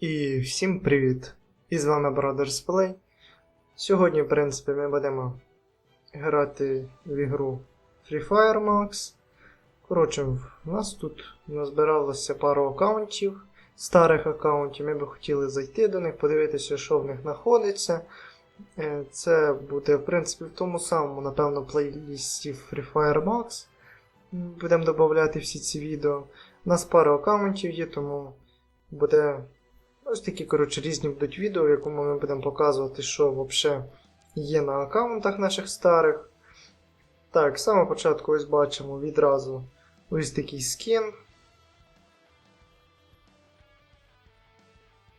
І всім привіт! І з вами Brothers Play. Сьогодні, в принципі, ми будемо грати в ігру Free Fire Max. Коротше, в нас тут назбиралося пару аккаунтів, старих аккаунтів. Ми би хотіли зайти до них, подивитися, що в них знаходиться. Е, Це буде, в принципі, в тому самому, напевно, плейлісті Free Fire Max. Будемо додати всі ці відео. У нас пару аккаунтів є, тому буде ось такі, коротше, різні будуть відео, в якому ми будемо показувати, що взагалі є на аккаунтах наших старих. Так, з самого початку ось бачимо відразу ось такий скін.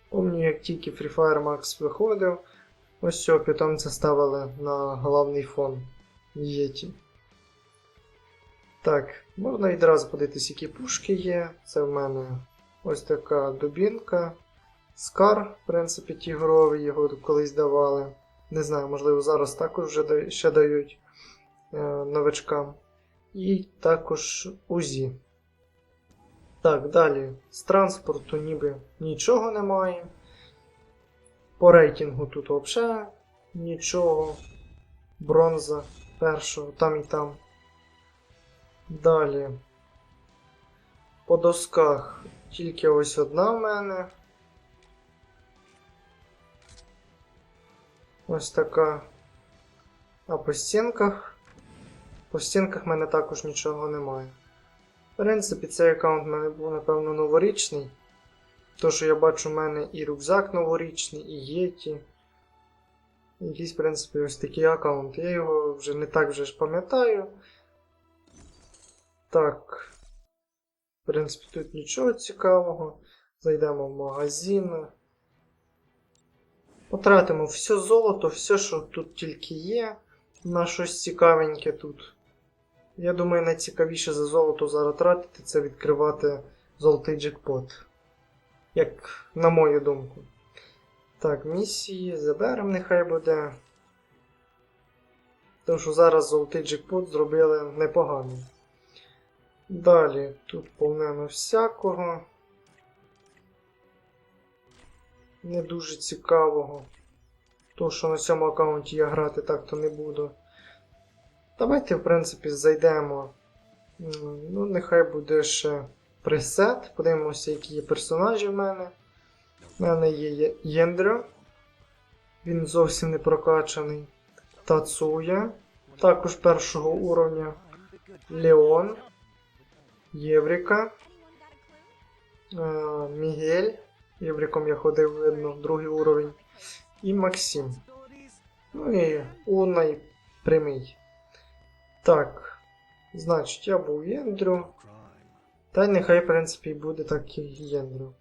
Помню, як тільки Free Fire Max виходив, ось цього питомця ставили на головний фон Єті. Так, можна відразу подивитися, які пушки є. Це в мене ось така дубінка. Скар, в принципі, тігровий, його колись давали. Не знаю, можливо, зараз також вже ще дають е, новичкам. І також УЗІ. Так, далі. З транспорту ніби нічого немає. По рейтингу тут взагалі нічого. Бронза першого, там і там. Далі. По досках тільки ось одна в мене. Ось така. А по стінках. По стінках в мене також нічого немає. В принципі, цей аккаунт в мене був, напевно, новорічний. То, що я бачу, в мене і рюкзак новорічний, і єті. Якийсь, в принципі, ось такий аккаунт. Я його вже не так вже ж пам'ятаю. Так. В принципі, тут нічого цікавого. Зайдемо в магазин. Потратимо все золото, все, що тут тільки є. На щось цікавеньке тут. Я думаю, найцікавіше за золото зараз тратити це відкривати золотий джекпот. Як на мою думку. Так, місії заберемо, нехай буде. Тому що зараз золотий джекпот зробили непогано. Далі, тут повнено всякого. Не дуже цікавого. То, що на цьому аккаунті я грати так-то не буду. Давайте, в принципі, зайдемо. Ну, нехай буде ще пресет. Подивимося, які є персонажі в мене. У мене є Є- Єндро. Він зовсім не прокачаний. Тацуя. Також першого уровня. Леон. Єврика. Е, Мігель. Євриком я ходив, видно, другий уровень. І Максим. Ну і Уна і прямий. Так. Значить, я був Єндрю. Та й нехай, в принципі, буде так і Єндрю.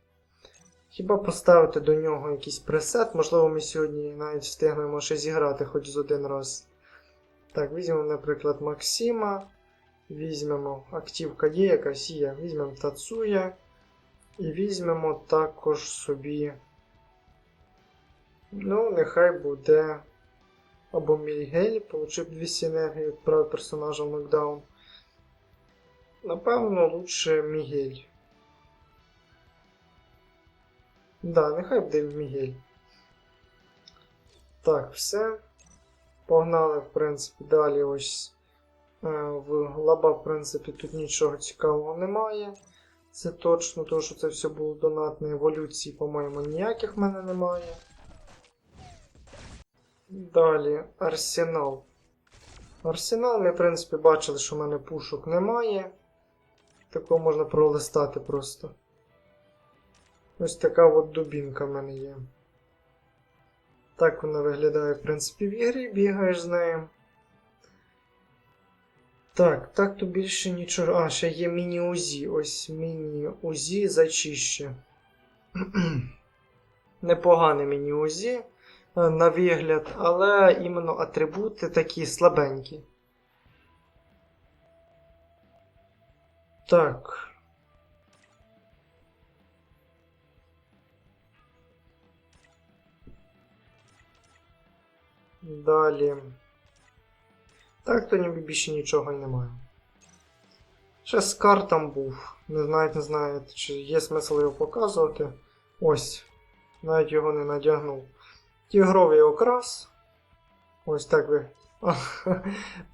Хіба поставити до нього якийсь пресет, можливо, ми сьогодні навіть встигнемо ще зіграти хоч з один раз. Так, візьмемо, наприклад, Максима. Візьмемо, активка є якась є. Візьмемо Тацуя. І візьмемо також собі. Ну, нехай буде. Або Мільгель, получив 200 енергії, відправив персонажа в нокдаун. Напевно, лучше Мігель. Да, нехай буде Мігель. Так, все. Погнали, в принципі, далі ось е, в лаба, в принципі, тут нічого цікавого немає. Це точно, тому що це все було донатне еволюції, по-моєму, ніяких в мене немає. Далі арсенал. Арсенал ми, в принципі, бачили, що в мене пушок немає. Такого можна пролистати просто. Ось така от дубінка в мене є. Так вона виглядає, в принципі, в ігрі, бігаєш з нею. Так, так то більше нічого. А, ще є міні-УЗІ. Ось міні-УЗІ зачище. Непогане міні-УЗІ е, на вигляд, але іменно атрибути такі слабенькі. Так. Далі. Так, то ніби більше нічого й немає. Ще скар там був. Не знаю, не знаю, чи є смисл його показувати. Ось. навіть його не надягнув. Тігровий окрас. Ось так ви.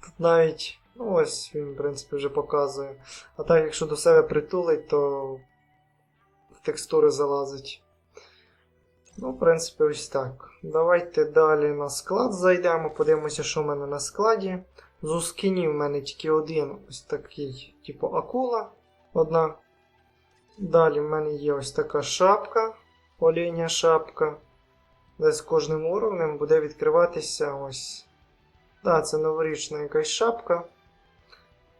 Тут навіть. Ну, ось він, в принципі, вже показує. А так, якщо до себе притулить, то в текстури залазить. Ну, в принципі, ось так. Давайте далі на склад зайдемо, подивимося, що в мене на складі. З ускінів в мене тільки один ось такий, типу акула. Одна. Далі в мене є ось така шапка, оленя шапка. Де з кожним уровнем буде відкриватися ось. Так, це новорічна якась шапка.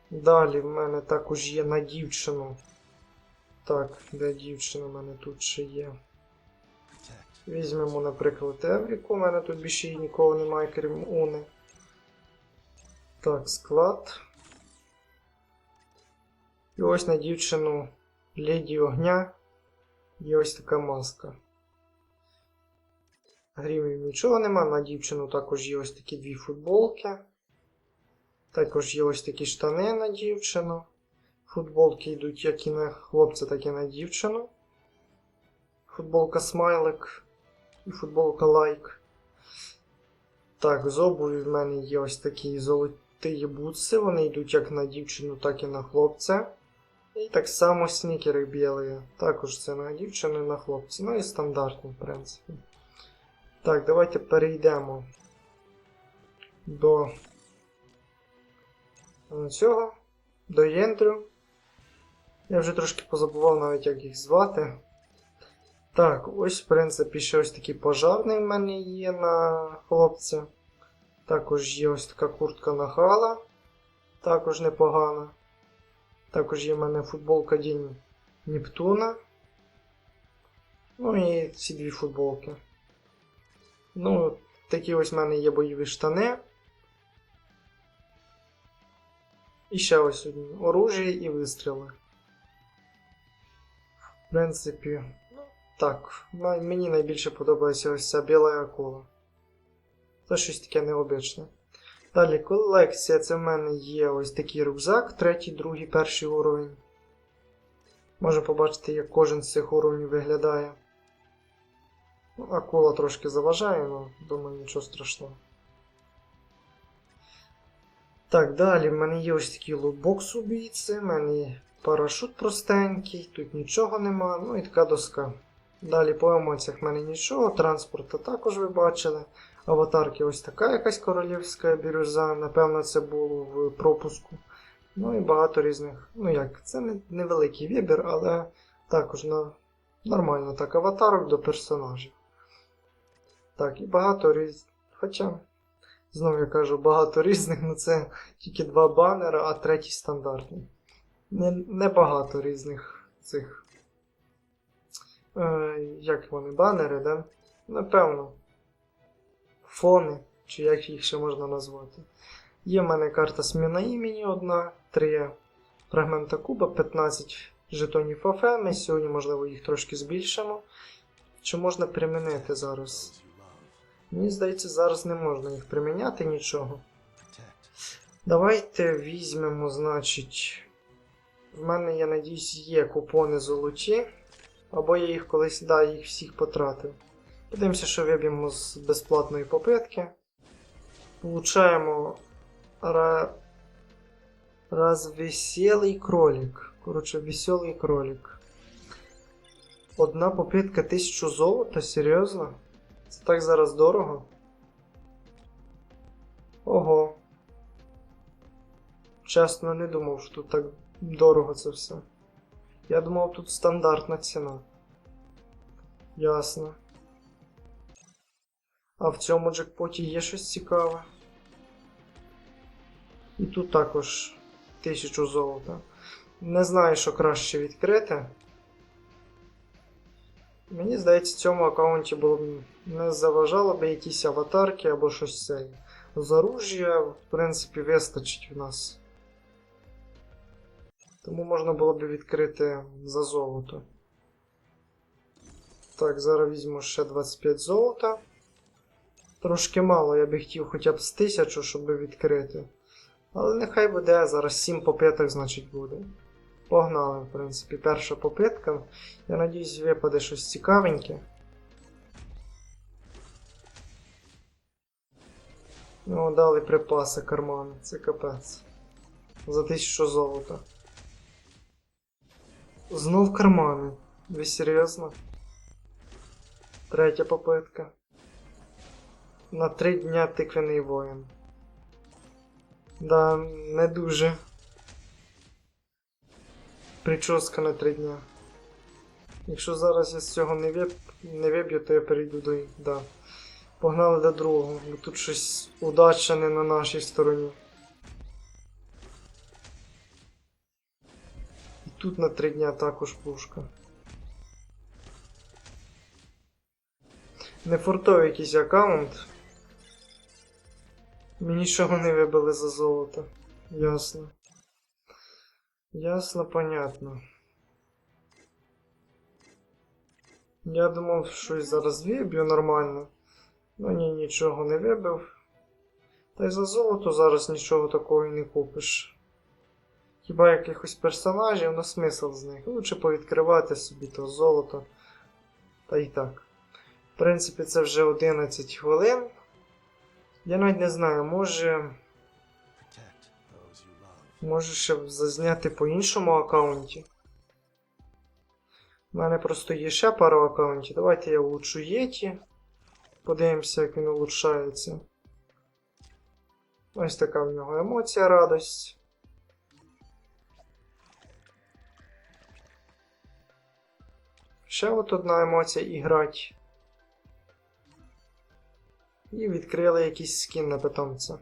Далі в мене також є на дівчину. Так, де дівчина в мене тут ще є. Візьмемо, наприклад, Евріку. У мене тут більше нікого немає, крім Уни. Так, склад. І ось на дівчину Леді Огня є ось така маска. Грімів нічого нема, на дівчину також є ось такі дві футболки. Також є ось такі штани на дівчину. Футболки йдуть як і на хлопця, так і на дівчину. Футболка смайлик і футболка лайк. Так, з обуві в мене є ось такі золоті бутси. Вони йдуть як на дівчину, так і на хлопця. І так само снікери білі. Також це на дівчину і на хлопця. Ну і стандартні, в принципі. Так, давайте перейдемо до е, цього, до Єндрю. Я вже трошки позабував навіть, як їх звати. Так, ось, в принципі, ще ось такий пожарний в мене є на хлопця. Також є ось така куртка на хала. Також непогана. Також є в мене футболка Дінь Нептуна. Ну і ці дві футболки. Ну, такі ось в мене є бойові штани. І ще ось одні. Оружие і вистріли. В принципі, так. Мені найбільше подобається ось ця біла акула. Це щось таке необичне. Далі колекція. Це в мене є ось такий рюкзак, третій, другий, перший уровень. Можна побачити, як кожен з цих уровнів виглядає. Ну, акула трошки заважає, але думаю, нічого страшного. Так, далі в мене є ось такий лутбокс убійці, в мене є парашут простенький, тут нічого нема, ну і така доска. Далі по емоціях в мене нічого, транспорта також ви бачили. Аватарки ось така якась королівська бірюза, напевно, це було в пропуску. Ну і багато різних. Ну як, це не, невеликий вибір, але також на, нормально так аватарок до персонажів. Так, і багато різ... Хоча, знову я кажу, багато різних, ну це тільки два банери, а третій стандартний. Не, не різних цих. Е, як вони, банери, да? Напевно. Фони, чи як їх ще можна назвати. Є в мене карта зміна імені одна, 3 фрагмента куба, 15 жетонів АФ. Ми сьогодні, можливо, їх трошки збільшимо. Чи можна примінити зараз? Мені здається, зараз не можна їх приміняти нічого. Давайте візьмемо, значить. В мене, я надіюсь, є купони золоті. Або я їх колись да, їх всіх потратив. Подивимося, що виб'ємо з безплатної попитки. Получаємо ра... Развеселий кролик. Коротше, веселий кролик. Одна попитка 1000 золота? Серйозно? Це так зараз дорого? Ого. Чесно, не думав, що тут так дорого це все. Я думав, тут стандартна ціна. Ясно. А в цьому джекпоті є щось цікаве. І тут також 1000 золота. Не знаю, що краще відкрити. Мені здається, в цьому аккаунті було б не заважало б якісь аватарки або щось це. З оружия, в принципі, вистачить в нас. Тому можна було б відкрити за золото. Так, зараз візьму ще 25 золота. Трошки мало, я би хотів хоча б з 1000, щоб відкрити. Але нехай буде, зараз 7 попиток, значить, буде. Погнали, в принципі, перша попитка. Я надіюсь, випаде щось цікавеньке. Ну, дали припаси кармани, це капець. За 1000 золота. Знов кармани. Ви серйозно? Третя попитка. На три дня тиквений воїн. Да, не дуже. Прическа на три дня. Якщо зараз я з цього не, вип... не виб'ю, то я перейду до. Да. Погнали до другого, бо тут щось удача не на нашій стороні. І тут на три дня також пушка. Не фортовий якийсь аккаунт. Мені нічого не вибили за золото. Ясно. Ясно, понятно. Я думав, щось зараз виб'ю нормально. Ну ні, нічого не вибив. Та й за золото зараз нічого такого і не купиш. Хіба якихось персонажів, ну смисл з них. Лучше повідкривати собі то золото. Та й так. В принципі, це вже 11 хвилин. Я навіть не знаю, може. Може ще зазняти по іншому аккаунті. У мене просто є ще пару аккаунтів. Давайте я улучшу Єті. Подивимося, як він улучшається. Ось така в нього емоція, радость. Ще от одна емоція іграть. І відкрили якийсь скін на питомця.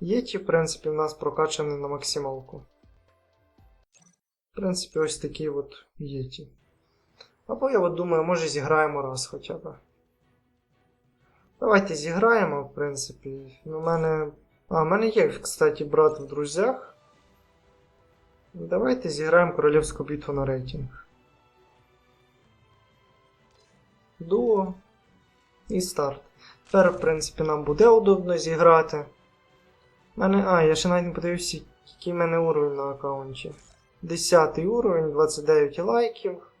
Єті, в принципі, в нас прокачаний на максималку. В принципі, ось такий от Єті. Або я от думаю, може зіграємо раз хоча б. Давайте зіграємо, в принципі. Ну, мене. А, в мене є, кстати, брат в друзях. Давайте зіграємо королівську битву на рейтинг. Дуо. І старт. Тепер, в принципі, нам буде удобно зіграти. Мене. А, я ще навіть не подивився, який в мене уровень на аккаунті. 10 уровень, 29 лайків.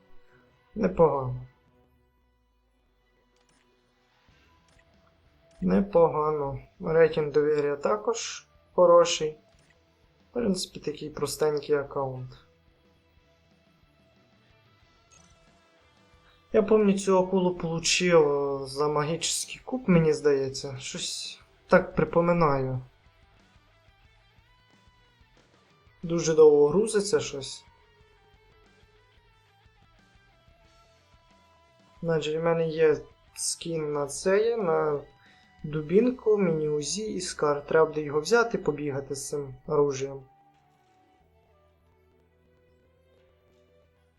Непогано. Непогано. Рейтинг довір'я також хороший. В принципі, такий простенький аккаунт. Я пам'ятаю, цю акулу получив за магічний куб, мені здається. Щось так припоминаю. Дуже довго грузиться щось. Значить, в мене є скін на це, є, на дубінку, міні-узі і скар. Треба буде його взяти, побігати з цим оружієм.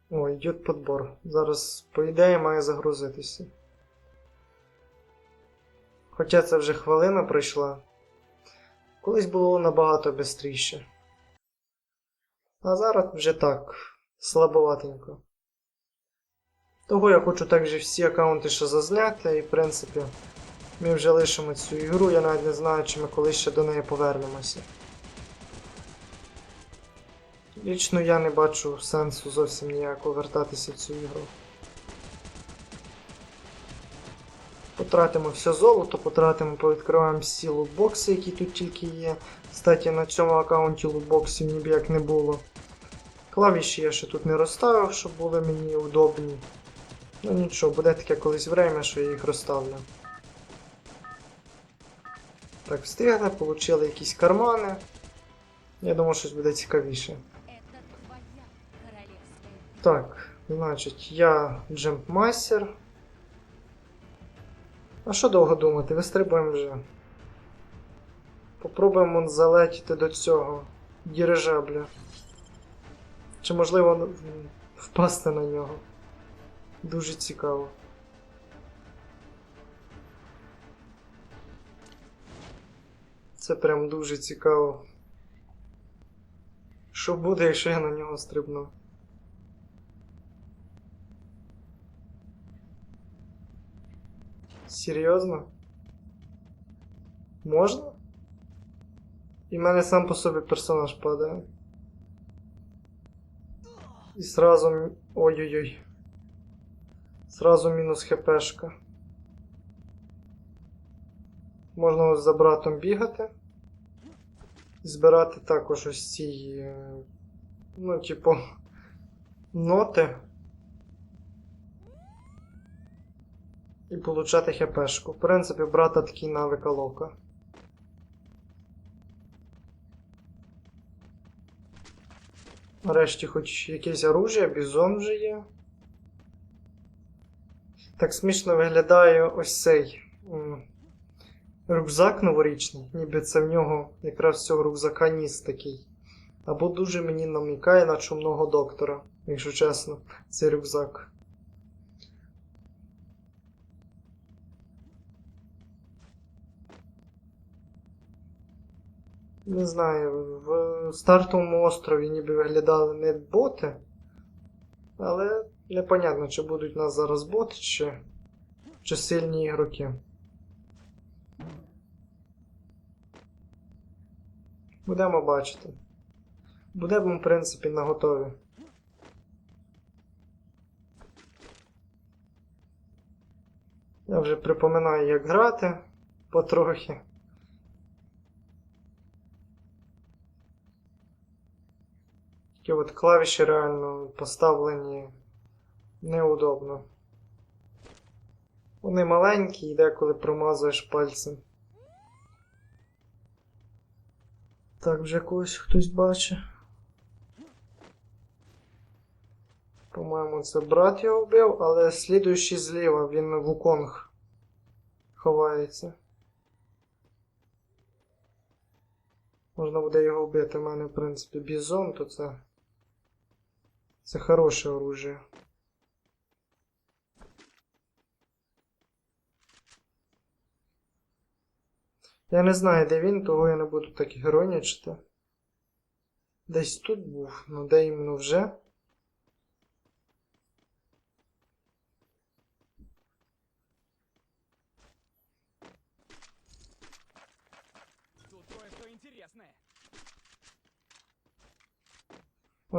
О, йде подбор. Зараз, по ідеї, має загрузитися. Хоча це вже хвилина пройшла. Колись було набагато швидше. А зараз вже так, слабоватенько. Того я хочу також всі аккаунти ще зазняти, і в принципі ми вже лишимо цю ігру, я навіть не знаю, чи ми колись ще до неї повернемося. Лічно я не бачу сенсу зовсім ніякого вертатися в цю ігру. Потратимо все золото, потратимо, повідкриваємо всі лутбокси, які тут тільки є. Кстати, на цьому аккаунті лутбоксів ніби як не було. Клавіші я ще тут не розставив, щоб були мені удобні. Ну нічого, буде таке колись время, що я їх розставлю. Так, встигли, отримали якісь кармани. Я думаю, щось буде цікавіше. Так, значить, я джемпмастер. А що довго думати? Вистрибуємо вже. Попробуємо залетіти до цього дірижабля. Чи можливо впасти на нього? Дуже цікаво. Це прям дуже цікаво. Що буде, якщо я на нього стрибну? Серйозно? Можна? І мене сам по собі персонаж падає. І сразу. Ой-ой-ой. Сразу мінус хпшка. Можна ось за братом бігати. І збирати також ось ці. е, Ну, типу, ноти. І получати хпшку. В принципі, брата такий навик лока. Нарешті хоч якесь оружие, бізон вже є. Так смішно виглядає ось цей рюкзак новорічний, ніби це в нього якраз цього рюкзака ніс такий. Або дуже мені намікає на чумного доктора, якщо чесно, цей рюкзак. Не знаю, в стартовому острові ніби виглядали не боти, але непонятно, чи будуть у нас зараз боти, чи, чи сильні ігроки. Будемо бачити. Будемо, в принципі, на готові. Я вже припоминаю, як грати потрохи. Такі от клавіші реально поставлені неудобно. Вони маленькі і деколи промазуєш пальцем. Так, вже когось хтось бачить. По-моєму, це брат його вбив, але слідуючий зліва, він в Уконг ховається. Можна буде його вбити. У мене, в принципі, бізон, то це. Це хороше оружие. Я не знаю, де він, того я не буду так геронячити. Десь тут був, ну де іменно вже. Тут кое-что интересное.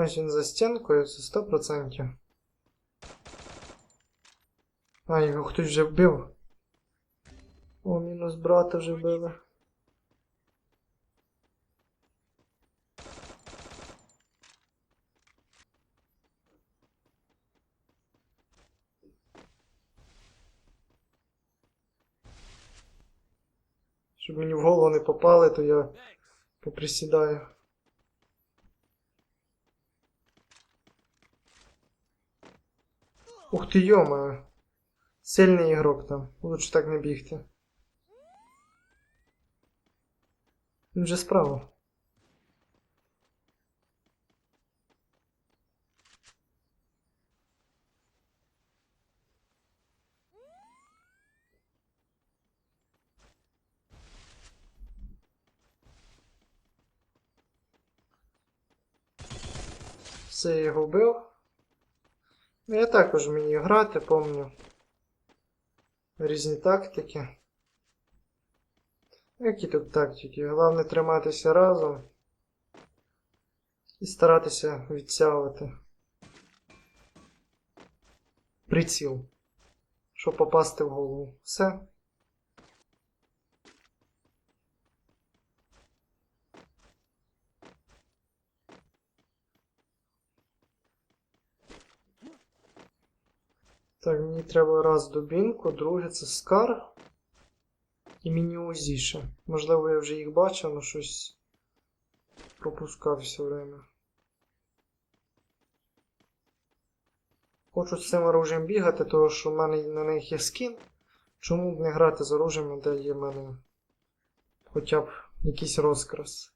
Ось він за стінкою, це 100%. А, його хтось вже вбив. О, мінус брата вже вбили. Щоб мені в голову не попали, то я поприсідаю. Ух ти, йома. Сильний ігрок там. Лучше так не бігти. Він вже справа. Все, я його вбив. Ну, я також вмію грати, помню. Різні тактики. Які тут тактики? Головне триматися разом і старатися відтягувати приціл, щоб попасти в голову. Все. Так, мені треба раз дубінку, друге це скар. І міні-узіше. Можливо, я вже їх бачив, але щось пропускав все время. Хочу з цим оружием бігати, тому що в мене на них є скін. Чому б не грати з оружием, де є в мене хоча б якийсь розкрас.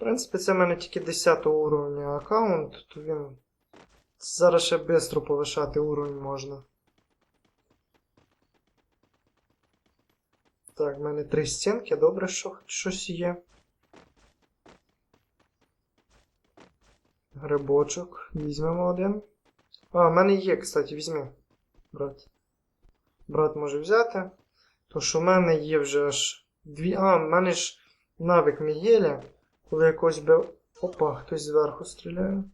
Принципі, це в мене тільки 10 уровня аккаунт, то він. Зараз ще швидко повишати уровень можна. Так, в мене три стінки, добре, що хоч щось є. Грибочок. Візьмемо один. А, в мене є, кстати, візьми. Брат. Брат може взяти. То що в мене є вже аж дві. А, в мене ж навик Мігеля. Коли якось би... Опа, хтось зверху стріляє.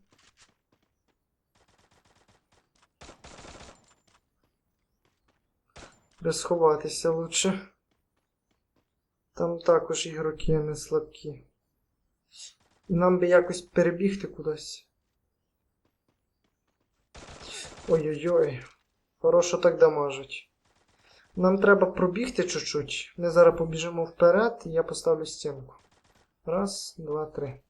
Треба сховатися лучше. Там також ігроки не слабкі. І нам би якось перебігти кудись. Ой-ой-ой, хорошо так дамажуть. Нам треба пробігти чуть-чуть. Ми зараз побіжимо вперед і я поставлю стінку. Раз, два, три.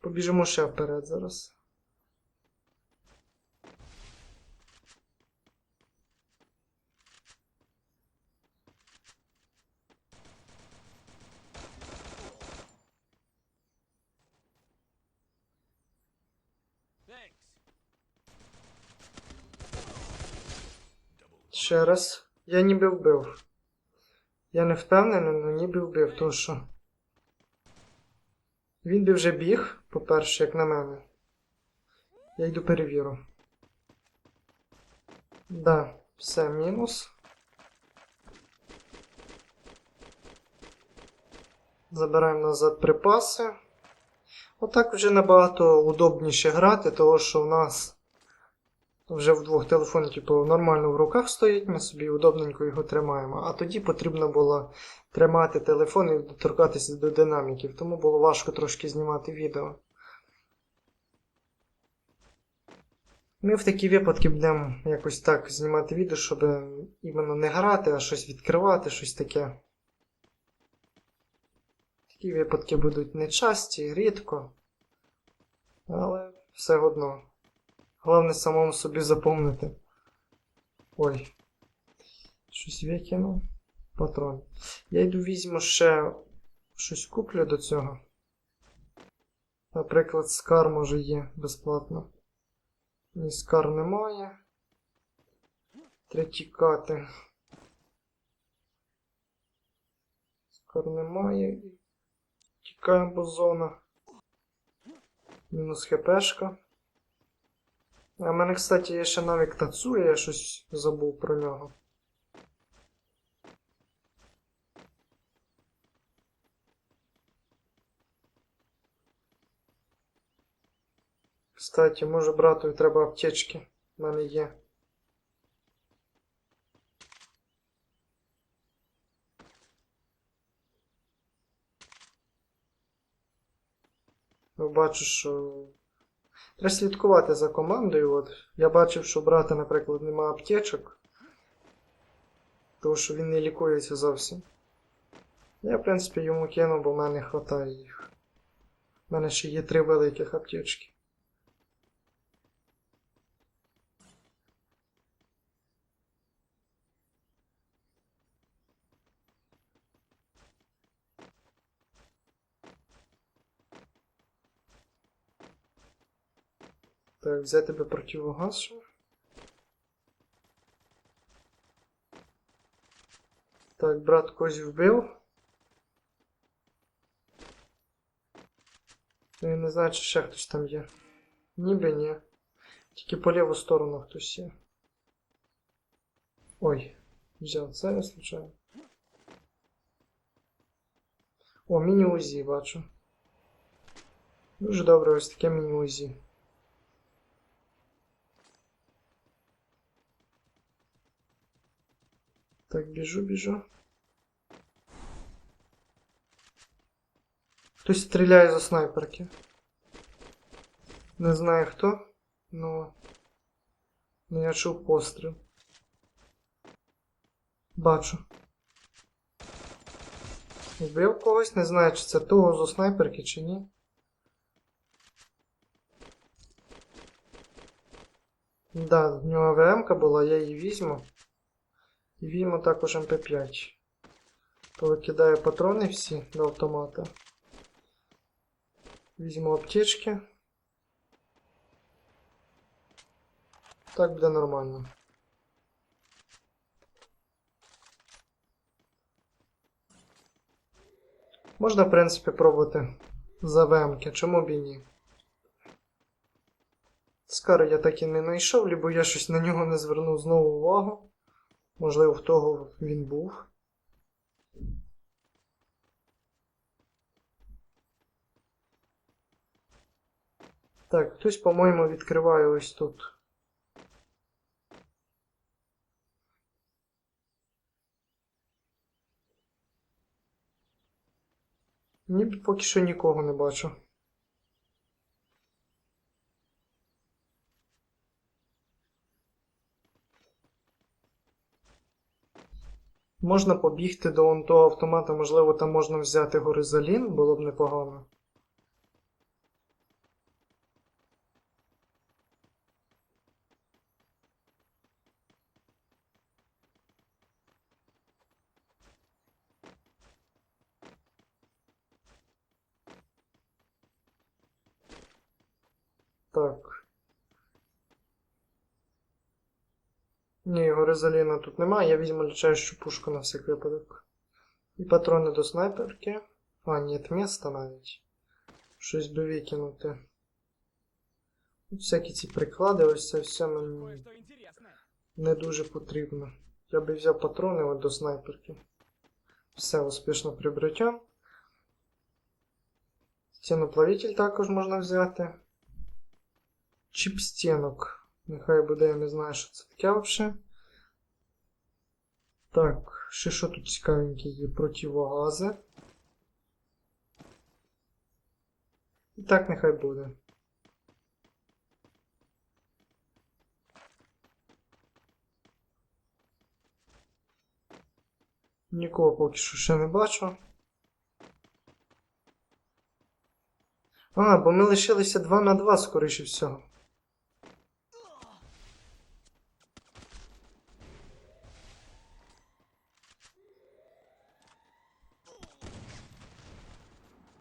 Побіжимо ще вперед зараз. Ще раз. Я ніби вбив. Я не впевнений, але ніби вбив, тому що. Він би вже біг, по-перше, як на мене. Я йду перевірю. Да, все, мінус. Забираємо назад припаси. Отак вже набагато удобніше грати, тому що в нас вже вдвох телефон, типу, нормально в руках стоїть, ми собі удобненько його тримаємо. А тоді потрібно було тримати телефон і доторкатися до динаміків, тому було важко трошки знімати відео. Ми в такі випадки будемо якось так знімати відео, щоб іменно не грати, а щось відкривати, щось таке. Такі випадки будуть нечасті, рідко. Але все одно. Головне самому собі запомнити. Ой. Щось викинув. Патрон. Я йду візьму ще щось куплю до цього. Наприклад, скар може є безплатно. Ні, скар немає. Треба тікати. Скар немає. Тікаємо, зона. Мінус хпшка. А в мене, кстати, є ще навик Тацуя, я щось забув про нього. Кстати, може братові треба аптечки. В мене є. Ну, бачу, що Треба слідкувати за командою. От. Я бачив, що брата, наприклад, нема аптечок. Тому що він не лікується зовсім. Я, в принципі, йому кину, бо в мене вистачає їх. У мене ще є три великих аптечки. Так, взяти би противогаз. Так, брат когось вбив. Ну, Я не знаю, чи ще хтось там є. Ніби ні. Тільки по ліву сторону хтось є. Ой, взяв це я случайно. О, міні-УЗІ бачу. Дуже добре ось таке міні-УЗІ. Так, біжу, біжу. Хтось стріляє за снайперки. Не знаю хто, но... но я чув постріл. Бачу. Вбив когось, не знаю, чи це того зі снайперки, чи ні. Да, в нього ВМ-ка була, я її візьму. І візьму також МП5. Повикидаю патрони всі до автомата. Візьму аптечки. Так буде нормально. Можна, в принципі, пробувати за ВМки, чому б і ні. Скари я так і не знайшов, либо я щось на нього не звернув знову увагу. Можливо, в того він був. Так, хтось, по-моєму, відкриває ось тут. Ніби поки що нікого не бачу. Можна побігти до он того автомата, можливо, там можна взяти горизолін, було б непогано. Так. Ні, тут немає, я візьму лічаючу пушку на всяк випадок. І патрони до снайперки. А, нет міста навіть. Щось би викинути. Тут всякі ці приклади, ось це все мені не дуже потрібно. Я би взяв патрони от до снайперки. Все успішно прибриття. Стіноплавитель також можна взяти. Чіп стінок. Нехай буде, я не знаю, що це таке взагалі. Так, ще що тут цікавеньке є противогази. І так нехай буде. Нікого поки що ще не бачу. А, бо ми лишилися 2 на 2, скоріше всього.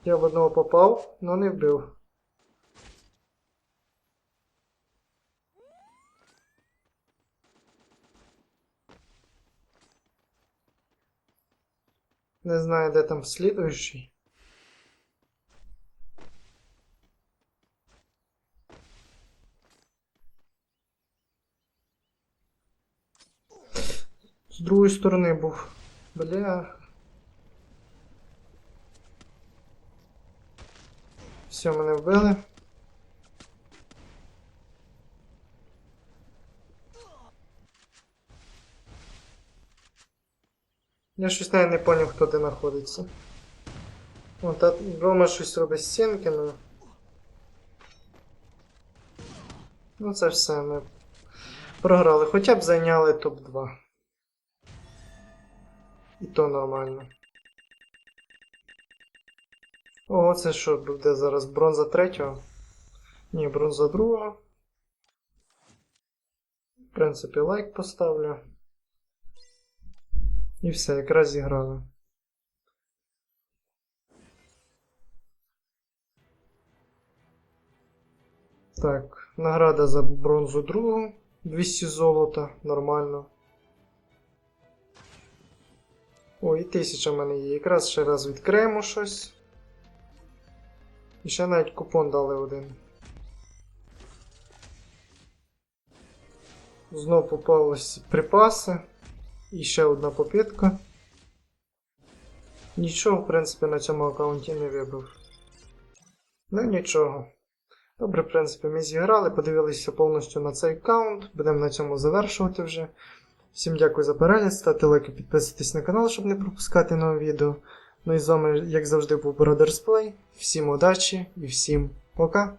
Я в одного попав, но не вбив. Не знаю, де там слідуючий. З другої сторони був. Бля. Все, мене вбили. Я щось навіть не поняв, хто де знаходиться. О, та Рома щось робить з стінки, ну. Ну це все, ми програли. Хоча б зайняли топ-2. І то нормально. О, це що буде зараз? Бронза третього? Ні, бронза другого. В принципі, лайк поставлю. І все, якраз зіграли. Так, награда за бронзу другу. 200 золота, нормально. О, і 1000 в мене є. Якраз ще раз відкриємо щось. І ще навіть купон дали один. Знов попались припаси. І ще одна попитка. Нічого, в принципі, на цьому аккаунті не вибив. Ну нічого. Добре, в принципі, ми зіграли, подивилися повністю на цей аккаунт. Будемо на цьому завершувати вже. Всім дякую за перегляд, ставте лайки, підписуйтесь на канал, щоб не пропускати нове відео. Ну і з вами, як завжди, був Brothers Play. Всім удачі і всім пока!